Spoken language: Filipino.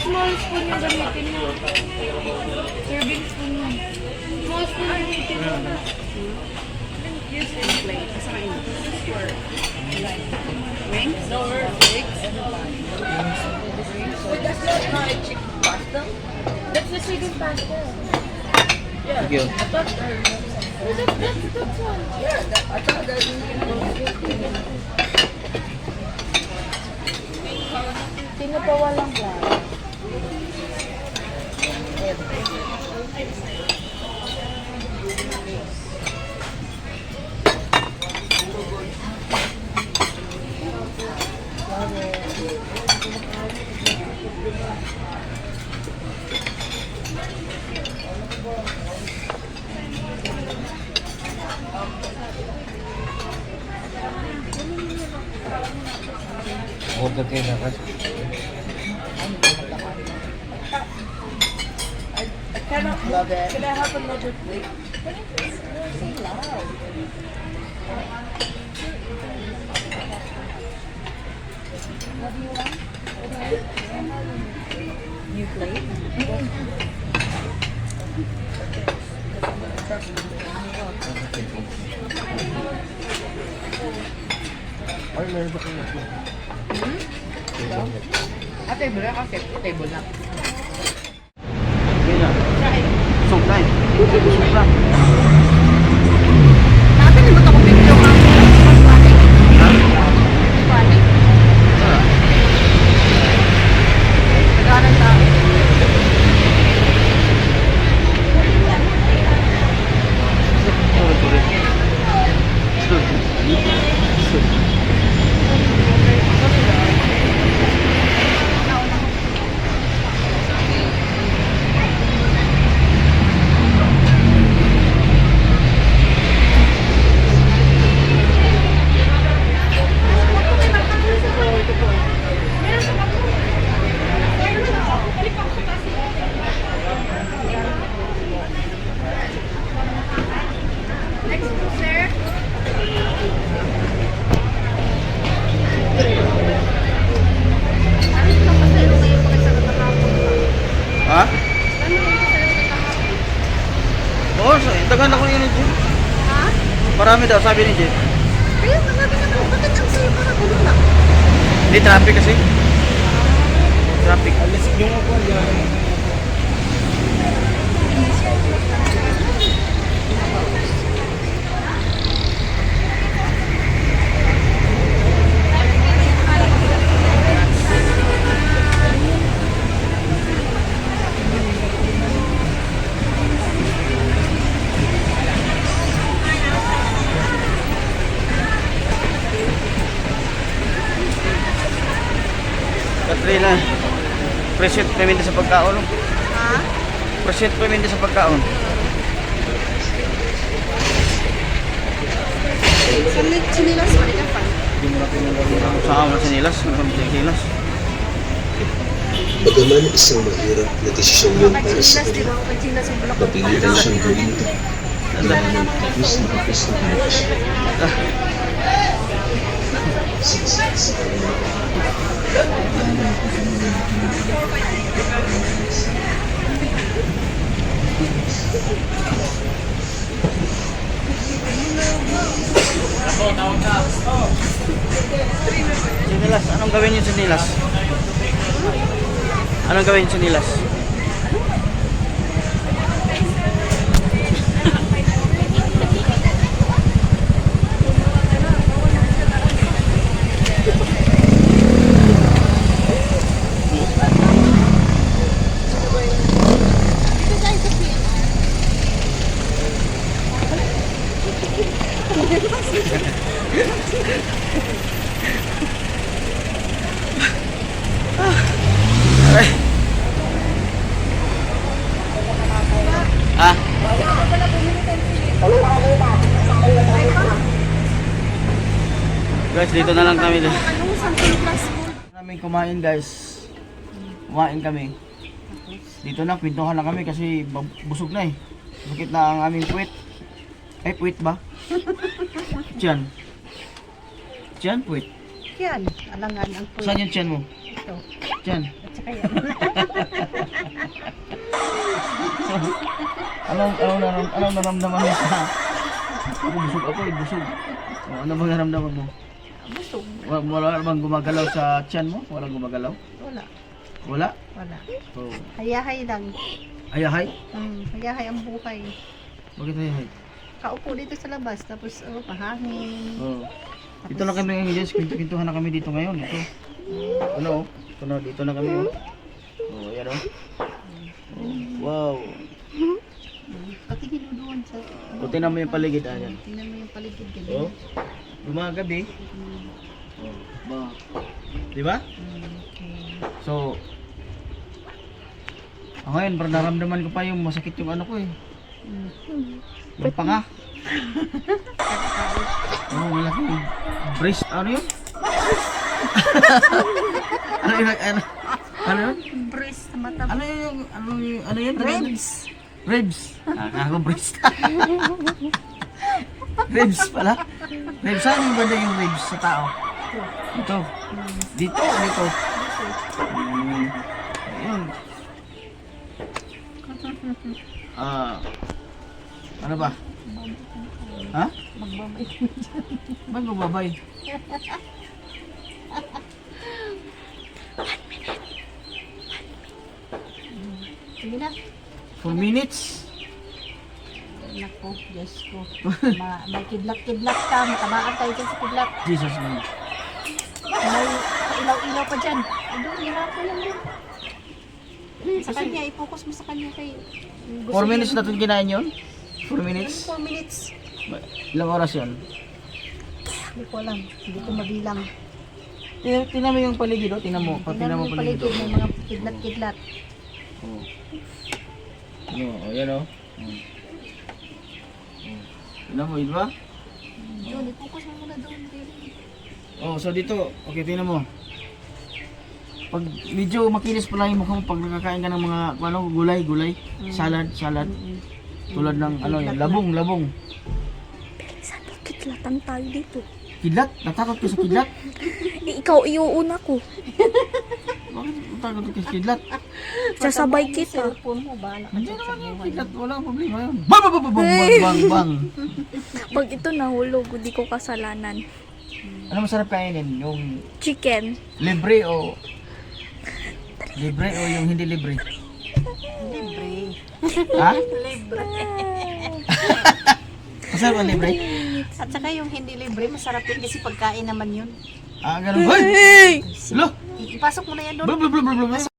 small spoon yung gamitin mo. Serving spoon mo. Small spoon yung gamitin mo. Use in plate. Asa kayo? Wings? No, wings. That's not my chicken pasta. That's the chicken pasta. Thank you. I thought remember. Oh, that, that's, that's one. Yeah, that, I thought that Sino pa walang klaro? Order kayo na kasi. I cannot love it. Can I have another plate? New plate. Ay, meron ba kayo? Ah, table na kasi. Table na. Okay na. Eh. Soap na. Nakata ni mo ito kung video ka. Nag-aaral na. Next po, sir. Ano yung kapasalo ngayon pag sa katapos? Ha? Ano yung kapasalo katapos? Oo, so, dagan ako yun ni Jim. Ha? Marami daw, sabi ni Jim. Kaya sinabi ka naman, bakit ang sayo para gulo na? Hindi, traffic kasi. Traffic. Alis yung ako Katrina, present payment sa pagkaon. Ha? Present payment sa pagkaon. Sinil sinilas pa rin pa. Sa amin sa nilas, meron sa nilas. Bagaman isang mahirap na desisyon yun para sa kanya, napilitan siyang gawin ito. Dahil ng tapos na tapos na tapos. Sa kanya, Sinilas, anong gawin niyo sa nilas? Anong gawin sa nilas? Guys, dito na lang kami. Namin kumain guys. Kumain kami. Dito na, pintuhan na kami kasi busog na eh. Bakit na ang aming puwit? Ay, puwit ba? Diyan. Diyan, puwit. Yan, alangan ang po. Saan yung tiyan mo? Ito. Diyan. At saka yan. anong, anong, naram, anong naramdaman mo sa... Ako busog ako eh, busog. O, ano bang naramdaman mo? Busog. Wala, wala bang gumagalaw sa tiyan mo? Walang gumagalaw? Wala. Wala? Wala. So, Hayahay lang. ayahay? Hmm, hayahay ang buhay. Bakit ayahay? Kaupo dito sa labas, tapos oh, pahangin. Oh. Dito na kami ngayon, guys. Kintuhan na kami dito ngayon. Ito. Ano? oh. Ito na, dito na kami. Oh, oh yan oh. Oh. Wow. Patingin mo doon sa... O, tingnan mo yung paligid. Ah, yan. Tingnan mo yung paligid ka Oh. Gumagabi. Oh. Ba. Di ba? So, ah, ngayon, parang naramdaman ko pa yung masakit yung ano ko eh. Yung panga. oh, malaki yung breast. Ano yun? ano yun? Ano, ano yun? Breast sa mata. Ano yun? Ano yun? Ano yun? Ribs. Ribs. Ah, ako breast. ribs pala. Ribs. Saan yung banda yung ribs sa tao? Ito. Dito. Dito. Hmm. Ayun. Ah. ano ba? Ha? Magbabay. Magbabay? Na. 4 minutes? Nako, Diyos ko. Ma may kidlat-kidlat ka. Matamaan tayo dyan sa kidlat. Jesus name. May ilaw-ilaw pa dyan. Doon, hirapan lang doon. Sa kanya, i-focus mo sa kanya kay... 4 minutes na ito kinain yun? 4 minutes? 4 minutes. Ilang oras yun? Hindi ko alam. Hindi ko mabilang. Tingnan, tingnan mo yung paligid, oh. Tingnan mo. Tingnan mo yung paligid, paligid. oh. May mga kidlat-kidlat. Oh. Ano, oh, yan oh. Oh. Oh. Tingnan mo, yun ba? Doon, i-focus mo muna doon. Really. Oh, so dito, okay, tingnan mo. Pag medyo makinis pala yung mukha mo pag nakakain ka ng mga ano, gulay, gulay, salad, salad. Tulad ng ano yan, labong, labong. Sana kitlatan tayo dito. Kidlat? Natakot ka sa kidlat? Ikaw iuuna ko. Bakit ka sa kidlat? Sasabay kita. cellphone mo, bahala ka Hindi dyan sa naman yung buhay. kidlat, wala akong problema yun. Bang, bang, bang, bang, bang, bang, bang. Pag ito nahulog, hindi ko kasalanan. Ano masarap kainin? Yung Chicken. libre o... Libre o yung hindi libre? Libre. Ha? Libre. Masarap ang libre? At saka yung hindi libre, masarap yun kasi pagkain naman yun. Ah, ganun. Hoy! Lo! Ipasok mo na yan doon. Blub,